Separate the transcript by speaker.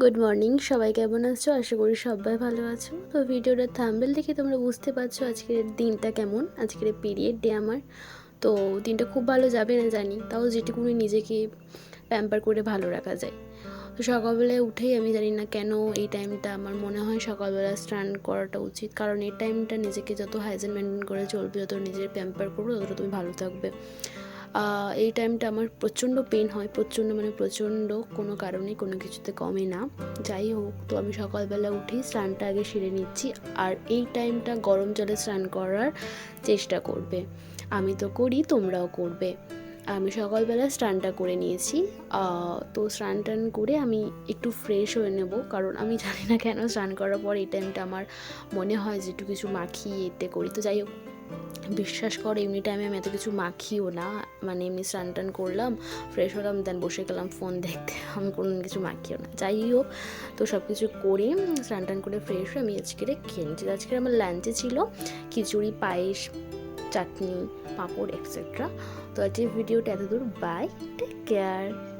Speaker 1: Good morning সবাই কেমন আছো? আশা করি সবাই ভালো আছো। তো ভিডিওটা থাম্বেল দেখে তোমরা বুঝতে পারছ আজকের দিনটা কেমন, আজকের পিরিয়ড ডে আমার। তো দিনটা খুব ভালো যাবে না জানি, তাও যেটুকুনি নিজেকে প্যাম্পার করে ভালো রাখা যায়। তো সকালবেলায় উঠেই আমি জানি না কেন এই টাইমটা আমার মনে হয় সকালবেলা স্নান করাটা উচিত। কারণ এই টাইমটা নিজেকে যত হাইজেন মেনটেন করে চলবে, যত নিজের প্যাম্পার করবে ততটা তুমি ভালো থাকবে। এই টাইমটা আমার প্রচণ্ড পেন হয়, প্রচণ্ড মানে প্রচণ্ড কোনো কারণে, কোনো কিছুতে কমে না। যাই হোক, তো আমি সকালবেলা উঠেই স্নানটা আগে সেরে নিচ্ছি আর এই টাইমটা গরম জলে স্নান করার চেষ্টা করবে। আমি তো করি, তোমরাও করবে। আমি সকালবেলা স্নানটা করে নিয়েছি। তো স্নান টান করে আমি একটু ফ্রেশ হয়ে নেব, কারণ আমি জানি না কেন স্নান করার পর এই টাইমটা আমার মনে হয় যে একটু কিছু মাখিয়ে এতে করি। তো যাই হোক বিশ্বাস করে, এমনি টাইমে আমি এত কিছু মাখিও না। মানে এমনি স্নান টান করলাম ফ্রেশ হলাম দেন বসে গেলাম ফোন দেখতে। আমি কোনো কিছু মাখিও না। যাই হোক, তো সব কিছু করে, স্নান টান করে ফ্রেশ হয়ে আমি আজকে খেয়ে নিচ্ছি আজকে আমার লাঞ্চে ছিল খিচুড়ি, পায়েস, চাটনি, পাঁপড় এক্সেট্রা তো আজকের ভিডিওটা এত দূর বাই টেক কেয়ার